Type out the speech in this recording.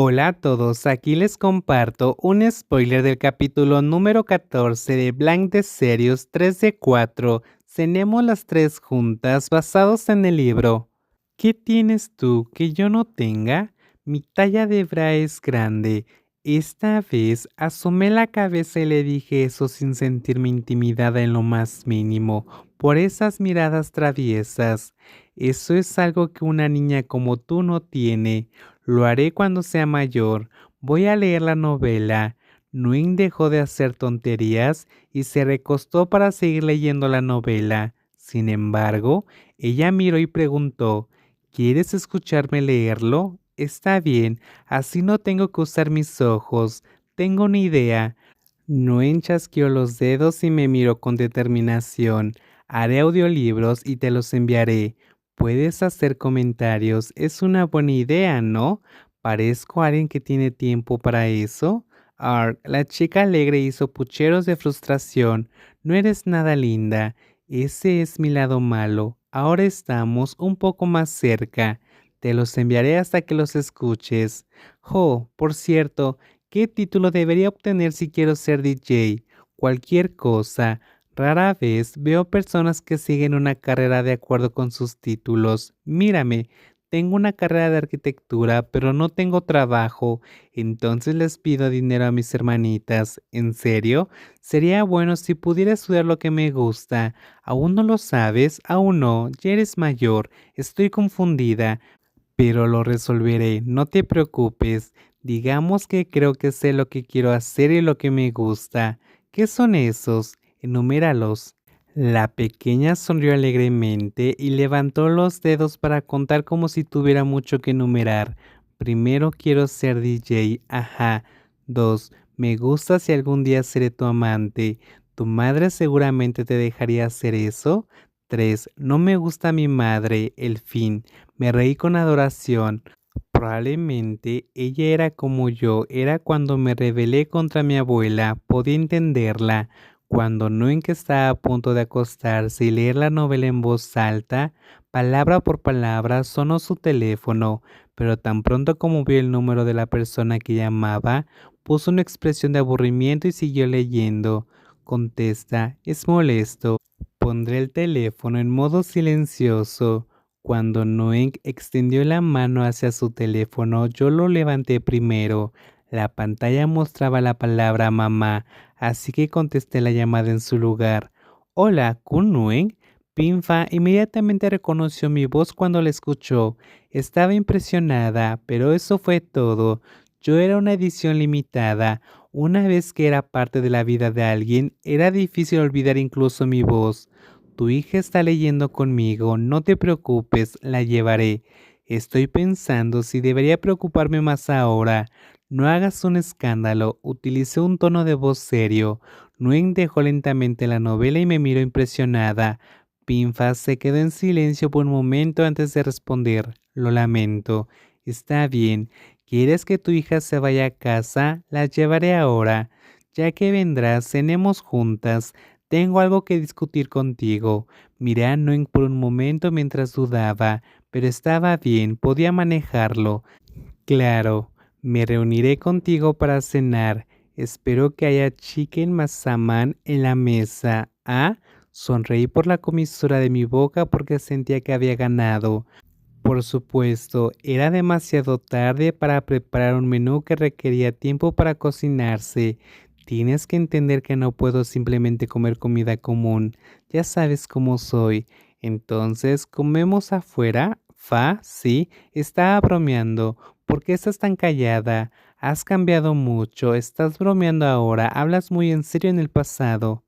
Hola a todos, aquí les comparto un spoiler del capítulo número 14 de Blank de Serios 3 de 4. Cenemos las tres juntas basados en el libro. ¿Qué tienes tú que yo no tenga? Mi talla de bra es grande. Esta vez asomé la cabeza y le dije eso sin sentirme intimidada en lo más mínimo por esas miradas traviesas. Eso es algo que una niña como tú no tiene. Lo haré cuando sea mayor. Voy a leer la novela. Nguyen dejó de hacer tonterías y se recostó para seguir leyendo la novela. Sin embargo, ella miró y preguntó, ¿Quieres escucharme leerlo? Está bien, así no tengo que usar mis ojos. Tengo una idea. Nguyen chasqueó los dedos y me miró con determinación. Haré audiolibros y te los enviaré. Puedes hacer comentarios. Es una buena idea, ¿no? ¿Parezco alguien que tiene tiempo para eso? Ark, la chica alegre hizo pucheros de frustración. No eres nada linda. Ese es mi lado malo. Ahora estamos un poco más cerca. Te los enviaré hasta que los escuches. Jo, por cierto, ¿qué título debería obtener si quiero ser DJ? Cualquier cosa. Rara vez veo personas que siguen una carrera de acuerdo con sus títulos. Mírame, tengo una carrera de arquitectura, pero no tengo trabajo, entonces les pido dinero a mis hermanitas. ¿En serio? Sería bueno si pudiera estudiar lo que me gusta. ¿Aún no lo sabes? Aún no, ya eres mayor. Estoy confundida, pero lo resolveré, no te preocupes. Digamos que creo que sé lo que quiero hacer y lo que me gusta. ¿Qué son esos? Enuméralos. La pequeña sonrió alegremente y levantó los dedos para contar como si tuviera mucho que enumerar. Primero quiero ser DJ, ajá. Dos, me gusta si algún día seré tu amante. ¿Tu madre seguramente te dejaría hacer eso? 3. No me gusta mi madre, el fin. Me reí con adoración. Probablemente ella era como yo, era cuando me rebelé contra mi abuela, podía entenderla. Cuando que estaba a punto de acostarse y leer la novela en voz alta, palabra por palabra sonó su teléfono, pero tan pronto como vio el número de la persona que llamaba, puso una expresión de aburrimiento y siguió leyendo. Contesta, es molesto. Pondré el teléfono en modo silencioso. Cuando Noeng extendió la mano hacia su teléfono, yo lo levanté primero. La pantalla mostraba la palabra mamá, así que contesté la llamada en su lugar. Hola, ¿Kun Nguyen? Pinfa inmediatamente reconoció mi voz cuando la escuchó. Estaba impresionada, pero eso fue todo. Yo era una edición limitada. Una vez que era parte de la vida de alguien, era difícil olvidar incluso mi voz. Tu hija está leyendo conmigo, no te preocupes, la llevaré. Estoy pensando si debería preocuparme más ahora. No hagas un escándalo, utilicé un tono de voz serio. Nguyen dejó lentamente la novela y me miró impresionada. Pinfa se quedó en silencio por un momento antes de responder. Lo lamento. Está bien. ¿Quieres que tu hija se vaya a casa? La llevaré ahora. Ya que vendrás, cenemos juntas. Tengo algo que discutir contigo. Miré a por un momento mientras dudaba, pero estaba bien, podía manejarlo. Claro. Me reuniré contigo para cenar. Espero que haya chicken masaman en la mesa. Ah, sonreí por la comisura de mi boca porque sentía que había ganado. Por supuesto, era demasiado tarde para preparar un menú que requería tiempo para cocinarse. Tienes que entender que no puedo simplemente comer comida común. Ya sabes cómo soy. Entonces, ¿comemos afuera? Fa, sí, estaba bromeando. ¿Por qué estás tan callada? Has cambiado mucho, estás bromeando ahora, hablas muy en serio en el pasado.